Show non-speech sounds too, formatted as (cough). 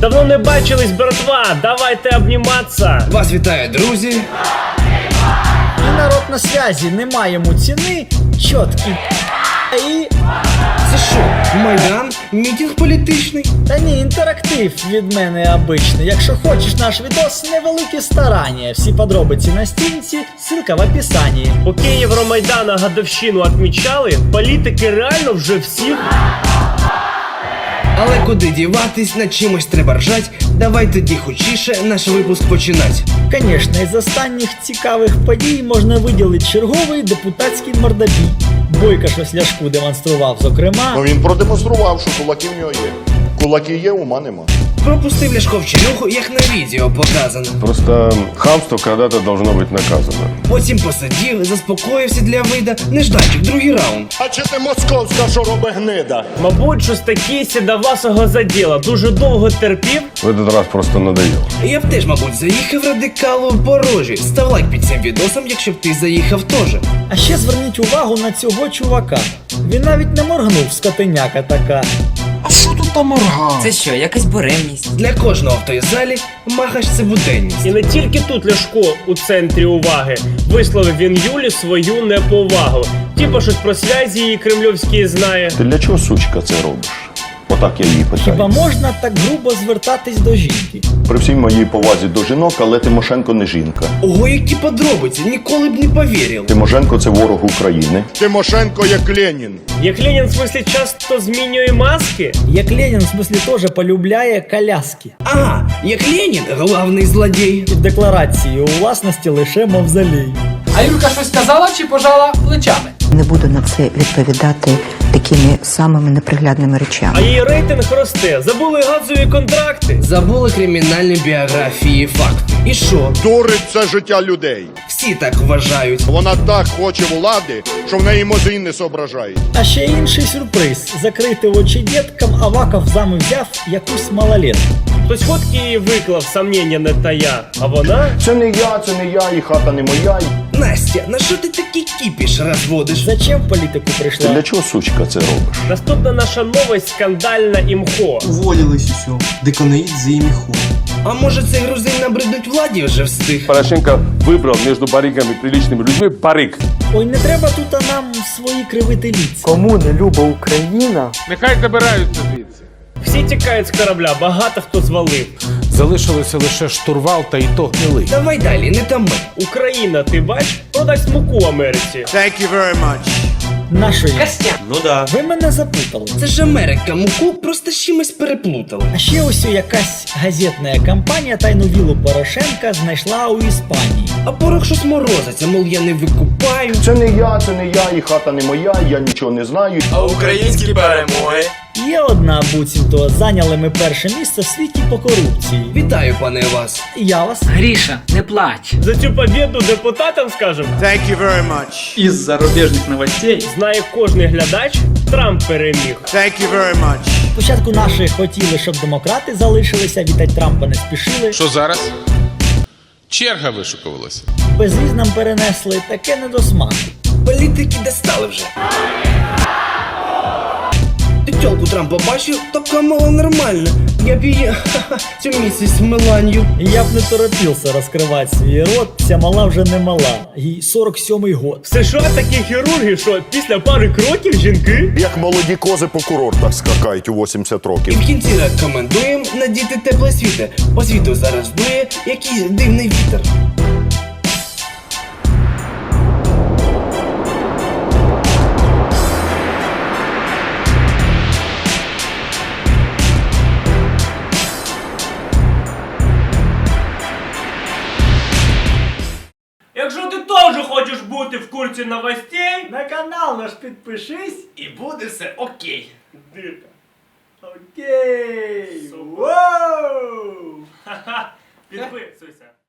Давно не бачились, братва, давайте обніматися. Вас вітаю, друзі. І народ на связі, немає йому ціни, чіткий і. Це що, Майдан? Мітинг політичний? Та ні, інтерактив від мене обичний. Якщо хочеш наш відос, невеликі старання. Всі подробиці на стінці, ссылка в описанні. Поки Євромайдана годовщину відмічали, політики реально вже всіх Але куди діватись, над чимось треба ржать. Давай тоді хочіше наш випуск починать. Звісно, із останніх цікавих подій можна виділити черговий депутатський мордобій. Бойка щось ляшку демонстрував, зокрема. Ну він продемонстрував, що кулаки в нього є. Кулаки є, ума нема. Пропустив Ляшко вчинуху, як на відео показано. Просто хамство когда-то должно быть наказано. Потім посидів, заспокоївся для вида. не Нежданчик, другий раунд. А чи ти московська, що робить гнида? Мабуть, щось таке сідавасого заділа. Дуже довго терпів. В этот раз просто надоело. Я б теж, мабуть, заїхав радикалу в порожі. Став лайк під цим відосом, якщо б ти заїхав теж. А ще зверніть увагу на цього чувака. Він навіть не моргнув, скотиняка така. Це що, якась буремність? Для кожного в той залі махач це буденність. І не тільки тут Ляшко у центрі уваги. Висловив він Юлі свою неповагу. Ті, щось про связі її кремльовські знає. Ти для чого, сучка, це робиш? Отак я її Хіба можна так грубо звертатись до жінки? При всій моїй повазі до жінок, але Тимошенко не жінка. Ого, які подробиці, ніколи б не повірив. Тимошенко це ворог України. Тимошенко як Ленін. Як Ленін в смислі часто змінює маски, Як Ленін, в смислі, теж полюбляє коляски. Ага, як Ленін, главний злодій. В декларації у власності лише мавзолей. А Юлька щось сказала чи пожала плечами? Не буду на це відповідати такими самими неприглядними речами. а її рейтинг росте. Забули газові контракти. Забули кримінальні біографії, факти. І що? Дурить це життя людей. Всі так вважають. Вона так хоче влади, що в неї мозги не соображають. А ще інший сюрприз: закрити очі діткам, Аваков зами взяв якусь малолетку. Хтось фотки її виклав, сомнення не тая. А вона Це не я, це не я, і хата не моя. Настя, на що ти такий кіпіш розводиш? Зачем в політику Ти прийшла? для чого, сучка, це робиш? наступна наша новость скандальна імхо. Уволились усё. Деканаид за имиху. А може цей грузин набриднуть владі вже встиг? Порошенко выбрал между барыгами и приличными людьми барыг. Ой, не треба тут а нам свої кривити ліц. Кому не люба Україна, Нехай добираються звідси. Всі тікають з корабля, багато хто звалив. Залишилося лише штурвал та й то гнилий. Давай далі, не там ми. Україна, ти бач, продасть муку Америці. Нашої. Ну да. Ви мене запутали. Це ж Америка, муку просто з чимось переплутала. А ще ось якась газетна компанія тайну вілу Порошенка знайшла у Іспанії. А порох щось морозиться, мол, я не викупаю. Це не я, це не я, і хата не моя, я нічого не знаю. А українські перемоги? Є одна буцімто зайняли ми перше місце в світі по корупції. Вітаю, пане вас. Я вас. Гріша, не плач. За цю побіду депутатам скажем, Из зарубежных новостей знає кожний глядач, Трамп переміг. Спочатку наші хотіли, щоб демократи залишилися, вітать Трампа не спішили. Що зараз? Черга вишукувалася. Безвіз нам перенесли таке не до смаку. Політики достали вже. Ти тьолку Трампа бачив, така мала нормальна. Я б її (laughs) цю місяць Меланью. Я б не торопився розкривати свій рот, ця мала вже не мала. Їй 47-й год. В США такі хірурги, що після пари кроків жінки Як молоді кози по курортах скакають у 80 І в кінці рекомендуємо надіти тепле світе. По світу зараз дує якийсь дивний вітер. Хочеш бути в курсі новостей, На канал наш підпишись і буде все окей. Дирка. Окей! Воу! Ха-ха. Підписуйся.